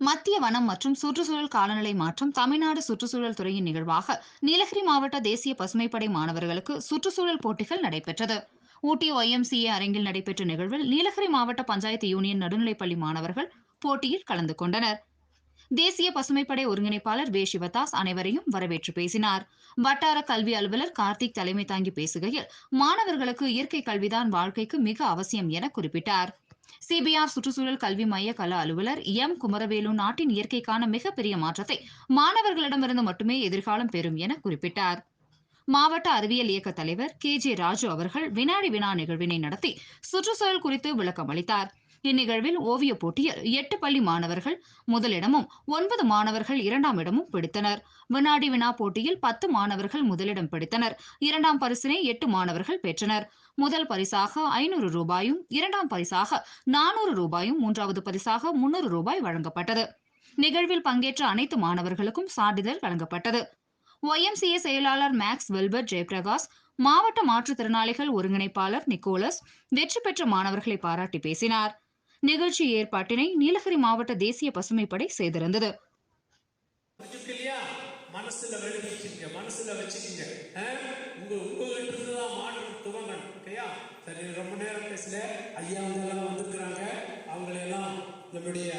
மத்திய வனம் மற்றும் சுற்றுச்சூழல் காலநிலை மாற்றம் தமிழ்நாடு சுற்றுச்சூழல் துறையின் நிகழ்வாக நீலகிரி மாவட்ட தேசிய பசுமைப்படை மாணவர்களுக்கு சுற்றுச்சூழல் போட்டிகள் நடைபெற்றது. ஊட்டி ஒய்எம்சிஏ அரங்கில் நடைபெற்ற நிகழ்வில் நீலகிரி மாவட்ட பஞ்சாயத்து யூனியன் நடுநிலைப்பள்ளி மாணவர்கள் போட்டியில் கலந்து கொண்டனர். தேசிய பசுமைப்படை ஒருங்கிணைப்பாளர் வே. சிவதாஸ் அனைவரையும் வரவேற்று பேசினார். வட்டார கல்வி அலுவலர் கார்த்திக் தலைமை தாங்கி பேசுகையில் மாணவர்களுக்கு இயற்கை கல்விதான் வாழ்க்கைக்கு மிக அவசியம் என குறிப்பிட்டார். சிபிஆர் சுற்றுச்சூழல் கல்வி மைய கல அலுவலர் எம் குமரவேலு நாட்டின் இயற்கைக்கான மிகப்பெரிய மாற்றத்தை மாணவர்களிடமிருந்து மட்டுமே எதிர்காலம் பெறும் என குறிப்பிட்டார். மாவட்ட அறிவியல் இயக்க தலைவர் கே ஜே ராஜு அவர்கள் வினாடி வினா நிகழ்வினை நடத்தி சுற்றுச்சூழல் குறித்து விளக்கம் அளித்தார் இந்நிகழ்வில் ஓவியப் போட்டியில் எட்டு பள்ளி மாணவர்கள் முதலிடமும் ஒன்பது மாணவர்கள் இரண்டாம் இடமும் பிடித்தனர். வினாடி வினா போட்டியில் பத்து மாணவர்கள் முதலிடம் பிடித்தனர். இரண்டாம் பரிசினை எட்டு மாணவர்கள் பெற்றனர். முதல் பரிசாக ஐநூறு ரூபாயும் இரண்டாம் பரிசாக நானூறு ரூபாயும் மூன்றாவது பரிசாக முன்னூறு ரூபாய் வழங்கப்பட்டது. நிகழ்வில் பங்கேற்ற அனைத்து மாணவர்களுக்கும் சான்றிதழ் வழங்கப்பட்டது. ஒய்எம்சிஏ செயலாளர் மேக்ஸ் வெல்பர்ட் ஜெயபிரகாஷ் மாவட்ட மாற்றுத்திறனாளிகள் ஒருங்கிணைப்பாளர் நிக்கோலஸ் வெற்றி பெற்ற மாணவர்களை பாராட்டி பேசினார். நிகழ்ச்சி ஏற்பாட்டினை நீலகிரி மாவட்ட தேசிய பசுமைப்படை செய்திருந்தது. மனசுல மனசுல உங்க உங்ககிட்ட மாற்றம் துவங்கணும். ஓகேயா சரி ரொம்ப நேரம் பேசல. ஐயா எல்லாம் வந்திருக்கிறாங்க. நம்முடைய